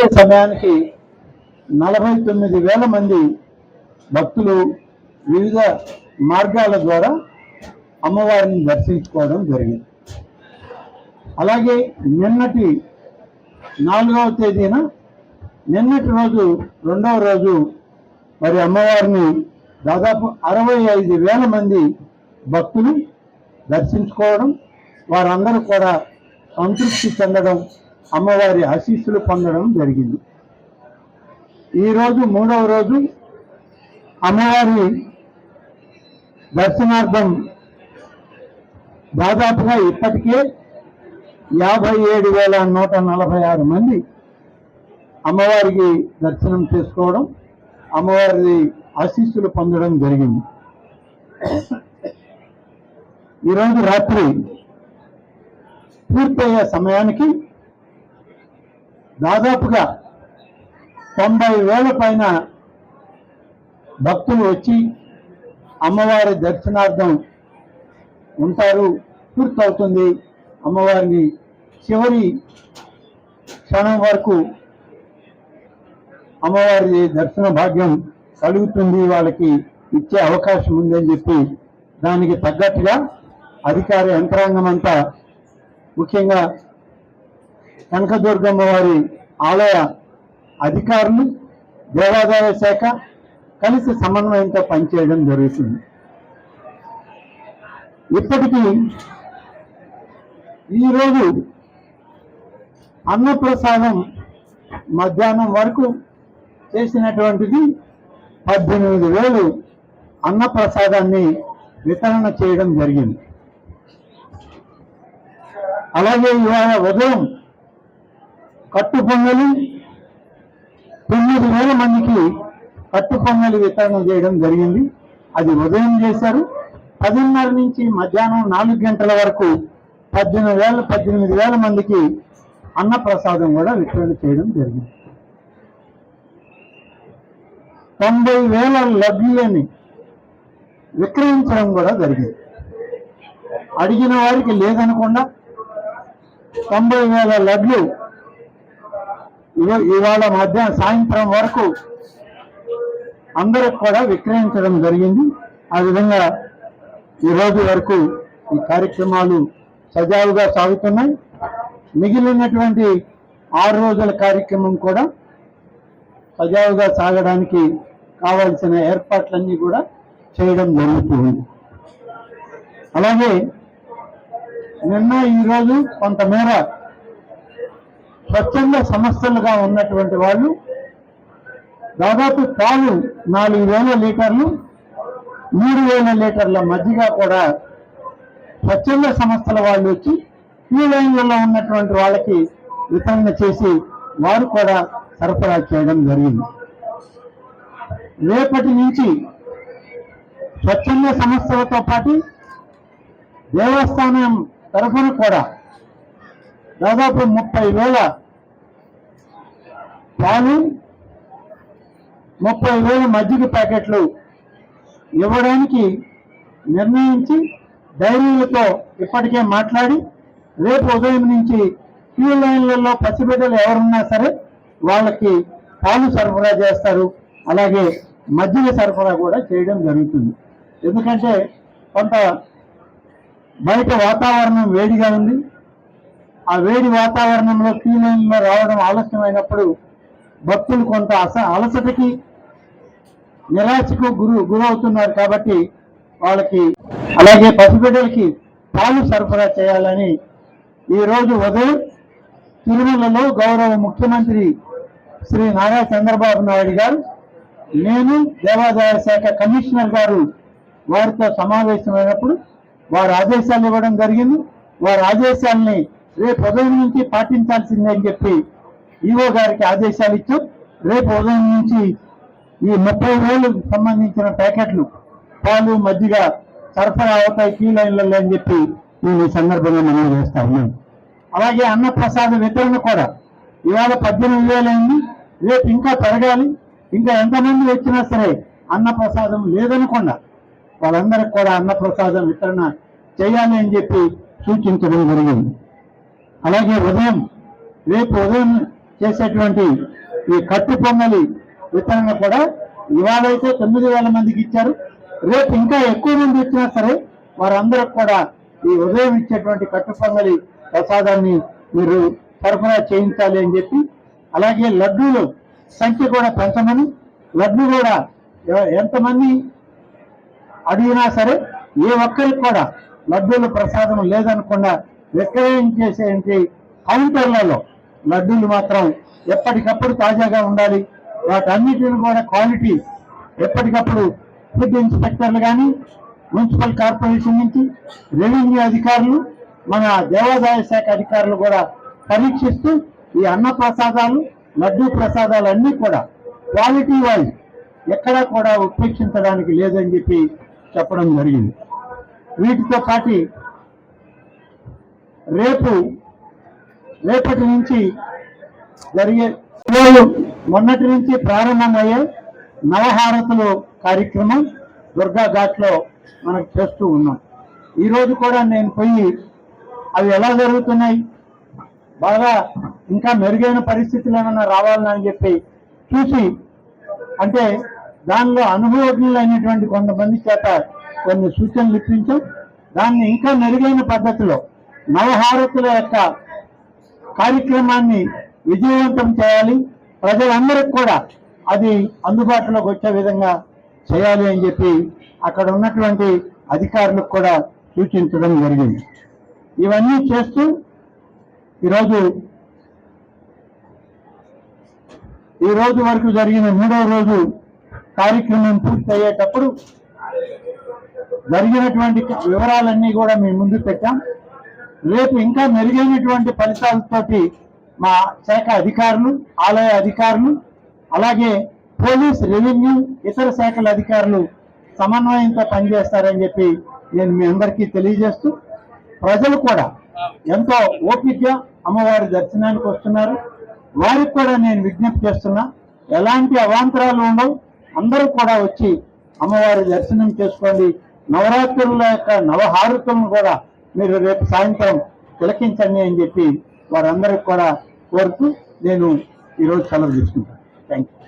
ఇచ్చే సమయానికి నలభై తొమ్మిది వేల మంది భక్తులు వివిధ మార్గాల ద్వారా అమ్మవారిని దర్శించుకోవడం జరిగింది. అలాగే నిన్నటి నాలుగవ తేదీన నిన్నటి రోజు రెండవ రోజు మరి అమ్మవారిని దాదాపు అరవై ఐదు వేల మంది భక్తులు దర్శించుకోవడం వారందరూ కూడా సంతృప్తి చెందడం అమ్మవారి ఆశీస్సులు పొందడం జరిగింది. ఈరోజు మూడవ రోజు అమ్మవారి దర్శనార్థం దాదాపుగా ఇప్పటికే యాభై ఏడు వేల నూట నలభై ఆరు మంది అమ్మవారికి దర్శనం చేసుకోవడం అమ్మవారి ఆశీస్సులు పొందడం జరిగింది. ఈరోజు రాత్రి పూర్తయ్యే సమయానికి దాదాపుగా తొంభై వేల పైన భక్తులు వచ్చి అమ్మవారి దర్శనార్థం ఉంటారు. పూర్తవుతుంది. అమ్మవారిని చివరి క్షణం వరకు అమ్మవారి దర్శన భాగ్యం కలుగుతుంది. వాళ్ళకి ఇచ్చే అవకాశం ఉందని చెప్పి దానికి తగ్గట్టుగా అధికార యంత్రాంగం అంతా ముఖ్యంగా కనకదుర్గమ్మ వారి ఆలయ అధికారులు దేవాదాయ శాఖ కలిసి సమన్వయంతో పనిచేయడం జరుగుతుంది. ఇప్పటికీ ఈరోజు అన్నప్రసాదం మధ్యాహ్నం వరకు చేసినటువంటిది పద్దెనిమిది వేలు అన్నప్రసాదాన్ని వితరణ చేయడం జరిగింది. అలాగే ఇవాళ ఉదయం కట్టు పొంగలి తొమ్మిది వేల మందికి కట్టు పొంగలి వితరణ చేయడం జరిగింది. అది ఉదయం చేశారు. పదిన్నర నుంచి మధ్యాహ్నం నాలుగు గంటల వరకు పద్దెనిమిది వేల పద్దెనిమిది వేల మందికి అన్నప్రసాదం కూడా వితరణ చేయడం జరిగింది. తొంభై వేల లబ్ధిని విక్రయించడం కూడా జరిగింది. అడిగిన వారికి లేదనకుండా తొంభై వేల లడ్లు ఇవాళ మధ్యాహ్నం సాయంత్రం వరకు అందరికి కూడా విక్రయించడం జరిగింది. ఆ విధంగా ఈ రోజు వరకు ఈ కార్యక్రమాలు సజావుగా సాగుతున్నాయి. మిగిలినటువంటి ఆరు రోజుల కార్యక్రమం కూడా సజావుగా సాగడానికి కావాల్సిన ఏర్పాట్లన్నీ కూడా చేయడం జరుగుతుంది. అలాగే నిన్న ఈరోజు కొంతమేర స్వచ్ఛంద సంస్థలుగా ఉన్నటువంటి వాళ్ళు దాదాపు పాలు నాలుగు వేల లీటర్లు మూడు వేల లీటర్ల మధ్యగా కూడా స్వచ్ఛంద సంస్థల వాళ్ళు వచ్చి ఈ లైన్లలో ఉన్నటువంటి వాళ్ళకి వితరణ చేసి వారు కూడా సరఫరా చేయడం జరిగింది. రేపటి నుంచి స్వచ్ఛంద సంస్థలతో పాటు దేవస్థానం తరఫున కూడా దాదాపు ముప్పై వేల కానీ ముప్పై వేల మజ్జిగ ప్యాకెట్లు ఇవ్వడానికి నిర్ణయించి డైరీలతో ఇప్పటికే మాట్లాడి రేపు ఉదయం నుంచి క్యూ లైన్లలో పసిబిడ్డలు ఎవరున్నా సరే వాళ్ళకి పాలు సరఫరా చేస్తారు. అలాగే మజ్జిగ సరఫరా కూడా చేయడం జరుగుతుంది. ఎందుకంటే కొంత బయట వాతావరణం వేడిగా ఉంది. ఆ వేడి వాతావరణంలో క్యూ లైన్లో రావడం ఆలస్యమైనప్పుడు భక్తులు కొంత అస అలసటకి నిరాశకు గురు గురవుతున్నారు కాబట్టి వాళ్ళకి అలాగే పసిబిడ్డలకి పాలు సరఫరా చేయాలని ఈ రోజు ఉదయం తిరుమలలో గౌరవ ముఖ్యమంత్రి శ్రీ నారా చంద్రబాబు నాయుడు గారు నేను దేవాదాయ శాఖ కమిషనర్ గారు వారితో సమావేశమైనప్పుడు వారు ఆదేశాలు ఇవ్వడం జరిగింది. వారి ఆదేశాలని రేపు ఉదయం నుంచి పాటించాల్సిందని చెప్పి ఈఓ గారికి ఆదేశాలు ఇచ్చాం రేపు ఉదయం నుంచి ఈ ముప్పై వేలకు సంబంధించిన ప్యాకెట్లు పాలు మజ్జిగ సరఫరా అవుతాయి క్యూ లైన్లలో అని చెప్పి నేను ఈ సందర్భంగా మనం చేస్తా ఉన్నాను. అలాగే అన్నప్రసాద వితరణ కూడా ఇవాళ పద్దెనిమిది వేలైంది. రేపు ఇంకా పెరగాలి. ఇంకా ఎంతమంది వచ్చినా సరే అన్న ప్రసాదం లేదనకుండా వాళ్ళందరికి కూడా అన్నప్రసాదం వితరణ చేయాలి అని చెప్పి సూచించడం జరిగింది. అలాగే ఉదయం రేపు ఉదయం చేసేటువంటి ఈ కట్టు పొంగలి విత్తనంగా కూడా ఇవాళైతే తొమ్మిది వేల మందికి ఇచ్చారు. రేపు ఇంకా ఎక్కువ మంది ఇచ్చినా సరే వారందరూ కూడా ఈ ఉదయం ఇచ్చేటువంటి కట్టు పొంగలి ప్రసాదాన్ని మీరు సరఫరా చేయించాలి అని చెప్పి అలాగే లడ్డూలు సంఖ్య కూడా పెంచమని లడ్డు కూడా ఎంతమంది అడిగినా సరే ఏ ఒక్కరికి కూడా లడ్డూల ప్రసాదం లేదనకుండా విక్రయం చేసేటువంటి కౌంటర్లలో లడ్డూలు మాత్రం ఎప్పటికప్పుడు తాజాగా ఉండాలి. వాటన్నిటిని కూడా క్వాలిటీ ఎప్పటికప్పుడు ఫుడ్ ఇన్స్పెక్టర్లు కానీ మున్సిపల్ కార్పొరేషన్ నుంచి రెవెన్యూ అధికారులు మన దేవాదాయ శాఖ అధికారులు కూడా పరీక్షిస్తూ ఈ అన్న ప్రసాదాలు లడ్డూ ప్రసాదాలు అన్నీ కూడా క్వాలిటీ వైజ్ ఎక్కడా కూడా ఉపేక్షించడానికి లేదని చెప్పి చెప్పడం జరిగింది. వీటితో పాటు రేపు రేపటి నుంచి జరిగే మొన్నటి నుంచి ప్రారంభమయ్యే నవహారతులు కార్యక్రమం దుర్గా ఘాట్లో మనకు చేస్తూ ఉన్నాం. ఈరోజు కూడా నేను పోయి అవి ఎలా జరుగుతున్నాయి బాగా ఇంకా మెరుగైన పరిస్థితులు ఏమైనా రావాలని చెప్పి చూసి అంటే దానిలో అనుభవజ్ఞులైనటువంటి కొంతమంది చేత కొన్ని సూచనలు ఇప్పించాం. దాన్ని ఇంకా మెరుగైన పద్ధతిలో నవహారతుల యొక్క కార్యక్రమాన్ని విజయవంతం చేయాలి. ప్రజలందరికీ కూడా అది అందుబాటులోకి వచ్చే విధంగా చేయాలి అని చెప్పి అక్కడ ఉన్నటువంటి అధికారులకు కూడా సూచించడం జరిగింది. ఇవన్నీ చేస్తూ ఈరోజు ఈ రోజు వరకు జరిగిన మూడవ రోజు కార్యక్రమం పూర్తయ్యేటప్పుడు జరిగినటువంటి వివరాలన్నీ కూడా మేము ముందు పెట్టాం. రేపు ఇంకా మెరుగైనటువంటి ఫలితాలతోటి మా శాఖ అధికారులు ఆలయ అధికారులు అలాగే పోలీస్ రెవెన్యూ ఇతర శాఖల అధికారులు సమన్వయంతో పనిచేస్తారని చెప్పి నేను మీ అందరికీ తెలియజేస్తూ ప్రజలు కూడా ఎంతో ఓపికగా అమ్మవారి దర్శనానికి వస్తున్నారు. వారికి కూడా నేను విజ్ఞప్తి చేస్తున్నా ఎలాంటి అవాంతరాలు ఉండవు. అందరూ కూడా వచ్చి అమ్మవారి దర్శనం చేసుకోండి. నవరాత్రుల యొక్క నవహారతులను కూడా మీరు రేపు సాయంత్రం తిలకించండి అని చెప్పి వారందరికి కూడా కోరుతూ నేను ఈరోజు సెలవు తీసుకుంటాను. Thank you